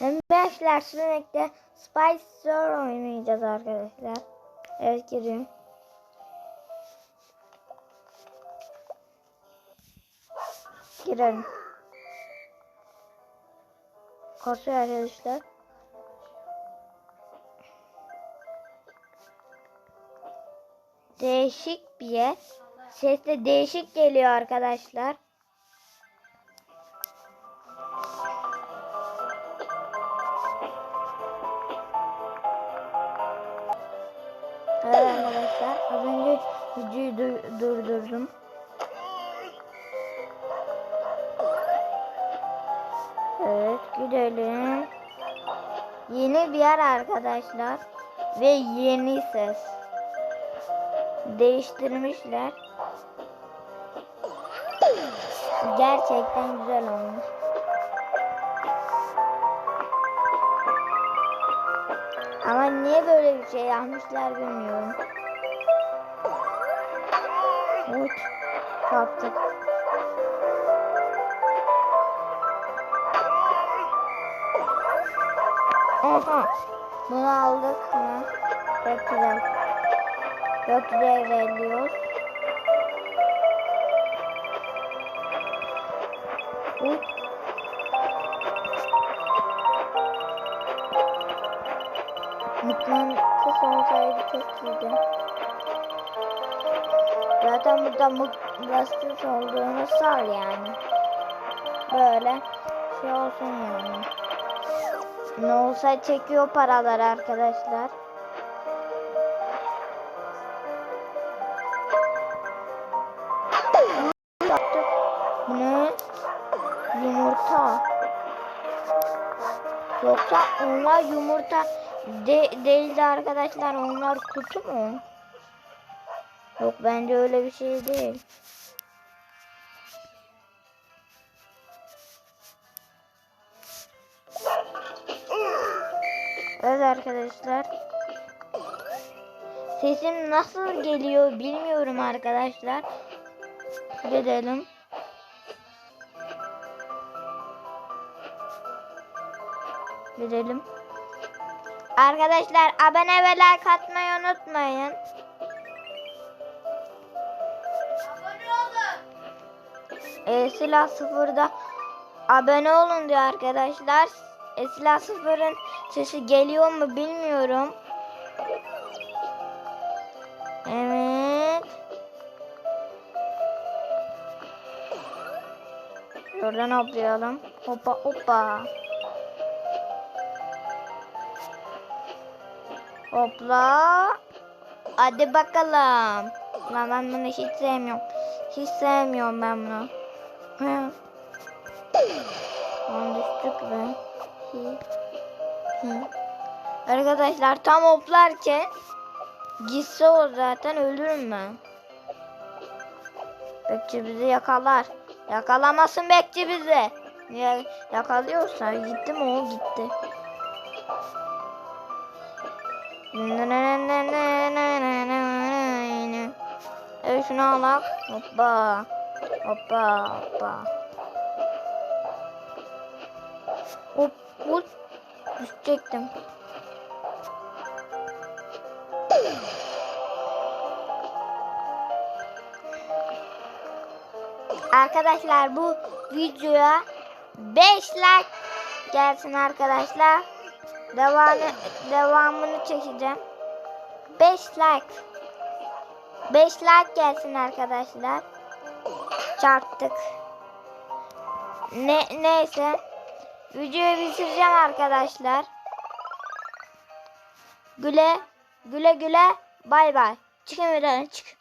Arkadaşlar sürekli Spicer oynayacağız arkadaşlar. Evet giriyorum. Girelim. Kasıyor arkadaşlar. Değişik bir yer. Ses de değişik geliyor arkadaşlar. Az önce videoyu du- durdurdum. Evet gidelim. Yeni bir yer arkadaşlar. Ve yeni ses. Değiştirmişler. Gerçekten güzel olmuş. Ama niye böyle bir şey yapmışlar bilmiyorum. Uç. Çarptık. Aha. Bunu aldık mı? Çok güzel. Çok güzel ilerliyor. Uç. Mıknatıs olsaydı çok iyiydi. Zaten burada mıknatıs olduğunu sal yani. Böyle şey olsun yani. Ne olsa çekiyor paralar arkadaşlar. Ne? Yumurta. Yoksa onlar yumurta de değildi arkadaşlar. Onlar kutu mu? Yok bence öyle bir şey değil. Evet arkadaşlar. Sesim nasıl geliyor bilmiyorum arkadaşlar. Gidelim. Gidelim. Arkadaşlar abone ve like atmayı unutmayın. E, silah sıfırda abone olun diyor arkadaşlar. E, silah sıfırın sesi geliyor mu bilmiyorum. Evet. Şuradan hoplayalım. Hoppa hoppa. Hopla. Hadi bakalım. Lan ben bunu hiç sevmiyorum. Hiç sevmiyorum ben bunu. Lan düştük. Hi. Arkadaşlar tam hoplarken gitse o zaten ölürüm ben. Bekçi bizi yakalar. Yakalamasın bekçi bizi. Ya, yakalıyorsa gitti mi o gitti. Evet şunu alak. Hoppa. Hoppa hoppa. Hop hop. Düşecektim. Arkadaşlar bu videoya 5 like gelsin arkadaşlar. Devamı, devamını çekeceğim. 5 like. 5 like gelsin arkadaşlar. Çarptık. Ne neyse. Videoyu bitireceğim arkadaşlar. Güle güle güle bay bay. Çıkın videodan çık.